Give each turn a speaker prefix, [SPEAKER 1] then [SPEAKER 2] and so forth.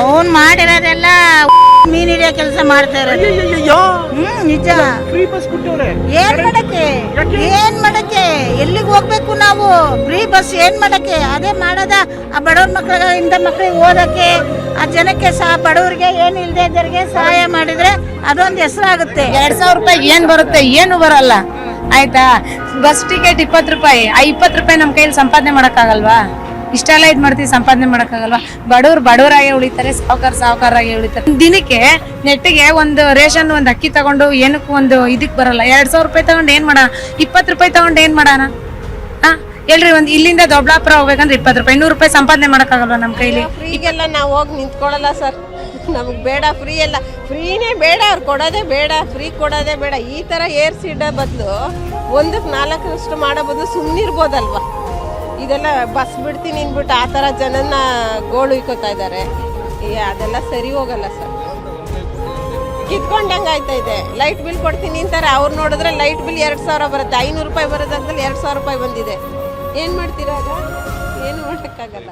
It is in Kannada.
[SPEAKER 1] ಅವನ್ ಮಾಡಿರೋದೆಲ್ಲ ಮೀನ್ ಹಿಡಿಯೋ ಕೆಲಸ ಮಾಡ್ತಾ ಇರೋದು. ಹ್ಮ್ ನಿಜ.
[SPEAKER 2] ಫ್ರೀ ಬಸ್
[SPEAKER 1] ಏನ್ ಮಾಡಕ್ಕೆ? ಏನ್ ಮಾಡಕ್ಕೆ? ಎಲ್ಲಿಗೆ ಹೋಗ್ಬೇಕು ನಾವು? ಫ್ರೀ ಬಸ್ ಏನ್ ಮಾಡಕ್ಕೆ? ಅದೇ ಮಾಡದ? ಆ ಬಡವ್ರ ಮಕ್ಳಿಗೆ ಇಂಥ ಮಕ್ಳಿಗೆ ಓದಕ್ಕೆ ಆ ಜನಕ್ಕೆ ಸಹ ಬಡವ್ರಿಗೆ ಏನ್ ಇಲ್ದೇ ಇದ್ದವ್ರಿಗೆ ಸಹಾಯ ಮಾಡಿದ್ರೆ ಅದೊಂದು ಹೆಸರಾಗುತ್ತೆ
[SPEAKER 3] ಎರಡ್ ಸಾವಿರ ರೂಪಾಯಿ ಏನ್ ಬರುತ್ತೆ? ಏನು ಬರಲ್ಲ. ಆಯ್ತಾ? ಬಸ್ ಟಿಕೆಟ್ ಇಪ್ಪತ್ತು ರೂಪಾಯಿ. ಆ ಇಪ್ಪತ್ತು ರೂಪಾಯಿ ನಮ್ಮ ಕೈಯಲ್ಲಿ ಸಂಪಾದನೆ ಮಾಡಕ್ಕಾಗಲ್ವಾ? ಇಷ್ಟೆಲ್ಲ ಇದು ಮಾಡ್ತೀವಿ, ಸಂಪಾದನೆ ಮಾಡೋಕ್ಕಾಗಲ್ವಾ? ಬಡವ್ರು ಬಡವರಾಗೆ ಉಳಿತಾರೆ, ಸಾವುಕಾರ ಸಾವುಕಾರಾಗೆ ಉಳಿತಾರೆ. ದಿನಕ್ಕೆ ನೆಟ್ಟಿಗೆ ಒಂದು ರೇಷನ್, ಒಂದು ಅಕ್ಕಿ ತಗೊಂಡು ಏನಕ್ಕೂ ಒಂದು ಇದಕ್ಕೆ ಬರಲ್ಲ. ಎರಡ್ ಸಾವಿರ ರೂಪಾಯಿ ತಗೊಂಡು ಏನು ಮಾಡೋಣ ಇಪ್ಪತ್ತು ರೂಪಾಯಿ ತಗೊಂಡು ಏನು ಮಾಡೋಣ? ಹೇಳ್ರಿ ಎಲ್ರಿ ಒಂದು ಇಲ್ಲಿಂದ ದೊಡ್ಡಾಪುರ ಹೋಗ್ಬೇಕಂದ್ರೆ ಇಪ್ಪತ್ತು ರೂಪಾಯಿ ನೂರು ರೂಪಾಯಿ ಸಂಪಾದನೆ ಮಾಡಕ್ಕಾಗಲ್ವಾ ನಮ್ಮ ಕೈಲಿ?
[SPEAKER 4] ಫ್ರೀಗೆಲ್ಲ ನಾವು ಹೋಗಿ ನಿಂತ್ಕೊಳ್ಳಲ್ಲ ಸರ್. ನಮಗೆ ಬೇಡ ಫ್ರೀ ಎಲ್ಲ. ಫ್ರೀನೇ ಬೇಡ, ಅವ್ರು ಕೊಡೋದೇ ಬೇಡ ಫ್ರೀ ಕೊಡೋದೇ ಬೇಡ. ಈ ಥರ ಏರ್ಸಿಡೋ ಬದಲು ಒಂದಕ್ಕೆ ನಾಲ್ಕರಷ್ಟು ಮಾಡೋ ಬದಲು ಸುಮ್ಮನಿರ್ಬೋದಲ್ವ ಇದೆಲ್ಲ ಬಸ್ ಬಿಡ್ತೀನಿ ಅಂದ್ಬಿಟ್ಟು ಆ ಥರ ಜನನ ಗೋಳು ಇಕ್ಕೋತಾ ಇದ್ದಾರೆ. ಅದೆಲ್ಲ ಸರಿ ಹೋಗಲ್ಲ ಸರ್. ಕಿತ್ಕೊಂಡಂಗೆ ಆಯ್ತಾ ಇದೆ. ಲೈಟ್ ಬಿಲ್ ಕೊಡ್ತೀನಿ ಅಂತಾರೆ. ಅವ್ರು ನೋಡಿದ್ರೆ ಲೈಟ್ ಬಿಲ್ ಎರಡು ಸಾವಿರ ಬರುತ್ತೆ. ಐನೂರು ರೂಪಾಯಿ ಬರೋದಾಗ್ದಲ್ಲಿ ಎರಡು ಸಾವಿರ ರೂಪಾಯಿ ಬಂದಿದೆ. ಏನು ಮಾಡ್ತೀರಾ ಏನು ಮಾಡೋಕ್ಕಾಗಲ್ಲ.